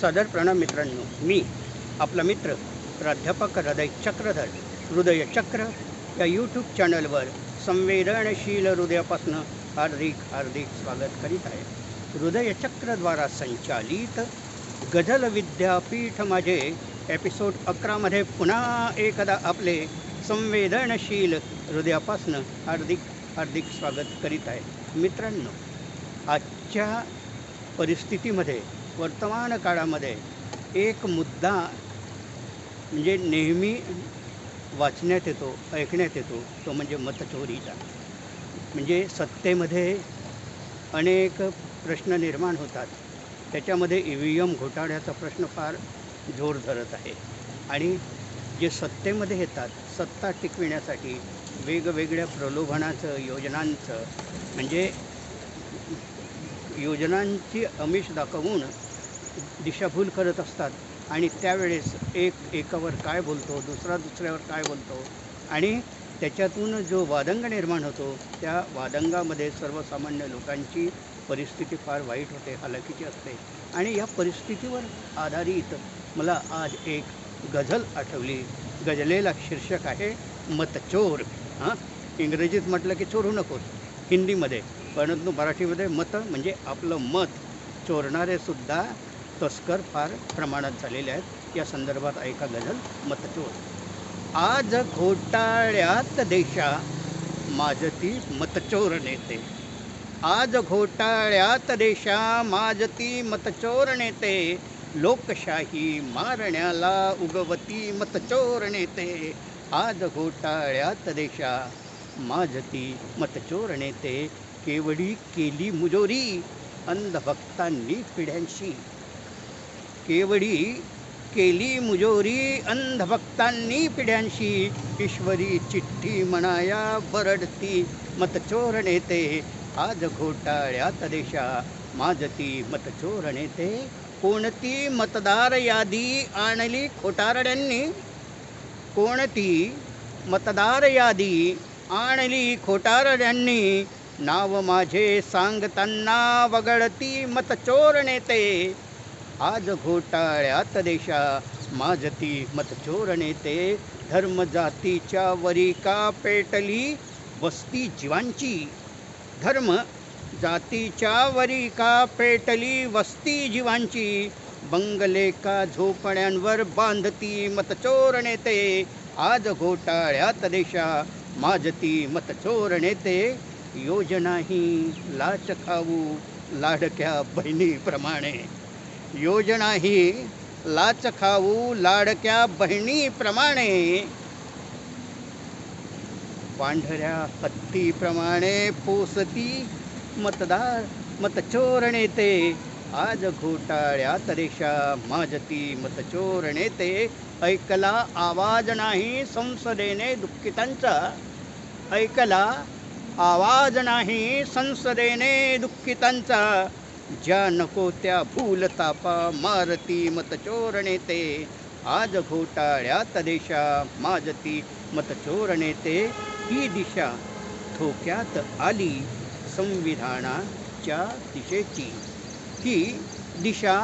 सदर प्रणाम मित्रांनो मी आपला मित्र प्राध्यापक हृदय चक्रधर हृदयचक्र या यूट्यूब चॅनलवर संवेदनशील हृदयापासून हार्दिक हार्दिक स्वागत करीत आहे. हृदयचक्रद्वारा संचालित गझल विद्यापीठ माझे एपिसोड अकरामध्ये पुन्हा एकदा आपले संवेदनशील हृदयापासून हार्दिक हार्दिक स्वागत करीत आहे. मित्रांनो आजच्या परिस्थितीमध्ये वर्तमान काळामध्ये एक मुद्दा म्हणजे नेहमी वाचण्यात येतो ऐकण्यात येतो तो म्हणजे मतचोरीचा म्हणजे सत्तेमध्ये अनेक प्रश्न निर्माण होतात. त्याच्यामध्ये ई व्ही एम घोटाळ्याचा प्रश्न फार जोर धरत आहे. आणि जे सत्तेमध्ये येतात सत्ता टिकविण्यासाठी वेगवेगळ्या प्रलोभनाचं योजनांचं म्हणजे योजनांची अमिष दाखवून दिशाभूल करत असतात. आणि त्यावेळेस एक एकावर काय बोलतो दुसरा दुसऱ्यावर काय बोलतो आणि त्याच्यातून जो वादंग निर्माण होतो त्या वादंगामध्ये सर्वसामान्य लोकांची परिस्थिती फार वाईट होते हालाकीची असते. आणि या परिस्थितीवर आधारित मला आज एक गझल आठवली. गझलेला शीर्षक आहे मतचोर हां? इंग्रजीत म्हटलं की चोरू नकोस. हिंदीमध्ये. परंतु मराठीमध्ये मत म्हणजे आपलं मत. चोरणारे सुद्धा तस्कर फार प्रमाणात झालेले आहेत. या संदर्भात ऐका गझल मतचोर. आज घोटाळ्यात देशा माजती मतचोर नेते. आज घोटाळ्यात देशा माजती मतचोर नेते. लोकशाही मारण्याला उगवती मतचोर नेते. आज घोटाळ्यात देशा माजती मतचोर नेते. केवडी केली मुजोरी अंधभक्तांनी पिढ्यांशी. केवडी केली मुजोरी अंधभक्तांनी पिढ्यांशी. ईश्वरी चिठ्ठी म्हणाया बरडती. मतचोर नेते आज घोटाळ्यात देशा माजती मतचोर नेते कोणती मतदार यादी आणली खोटारड्यांनी? कोणती मतदार यादी आणली खोटारड्यांनी? नाव माझे सांगताना वगळती मतचोर नेते. आज घोटाळ्यात देशा माजती मतचोर नेते धर्म जातीच्या वरी का पेटली वस्ती जीवांची? धर्म जातीच्या वरी का पेटली वस्ती जीवांची? बंगले का झोपड्यांवर बांधती मतचोर नेते आज घोटाळ्यात देशा माजती मतचोर नेते योजनाही लाच खाऊ लाडक्या बहिणीप्रमाणे. योजनाही लाच खाऊ लाडक्या बहिणीप्रमाणे पांढऱ्या हत्तीप्रमाणे पोसती मतदार मतचोरणे ते आज घोटाळ्यात रेषा माजती मतचोरणे ते ऐकला आवाज नाही संसदेने दुःखितांचा. ऐकला आवाज नाही संसदेने दुःखितांचा. ज्या नको त्या भूलतापा मारती मतचोर ते. आज घोटाळ्यात देशा माजती मतचोर ते. ही दिशा धोक्यात आली संविधानाच्या दिशेची. ही दिशा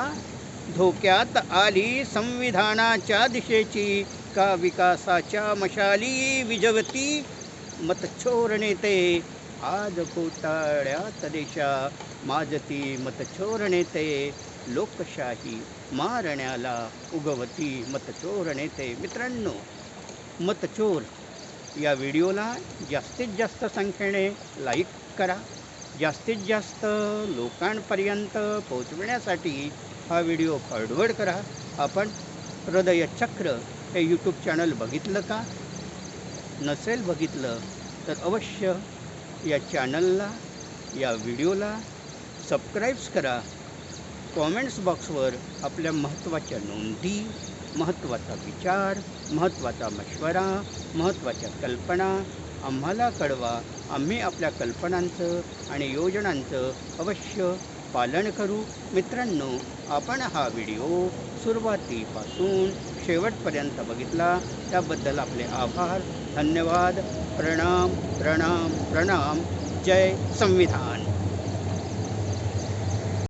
धोक्यात आली संविधानाच्या दिशेची. का विकासाच्या मशाली विजवती मतचोर ते. आज कोताळ्या देशा माजती मतचोर नेते लोकशाही मारण्याला उगवती मतचोर नेते मित्रांनो मतचोर या व्हिडिओला जास्तीत जास्त संख्येने लाईक करा. जास्तीत जास्त लोकांपर्यंत पोचविण्यासाठी हा व्हिडिओ फॉरवर्ड करा. आपण हृदयचक्र हे यूट्यूब चॅनल बघितलं का? नसेल बघितलं तर अवश्य या चॅनलला या व्हिडिओला सबस्क्राईब्स करा. कॉमेंट्स बॉक्सवर आपल्या महत्त्वाच्या नोंदी महत्त्वाचा विचार महत्त्वाचा मशवरा महत्त्वाच्या कल्पना आम्हाला कळवा. आम्ही आपल्या कल्पनांचं आणि योजनांचं अवश्य पालन करू. मित्रांनो आपण हा व्हिडिओ सुरुवातीपासून शेवटपर्यंत बघितला त्याबद्दल आपले आभार धन्यवाद प्रणाम प्रणाम प्रणाम जय संविधान.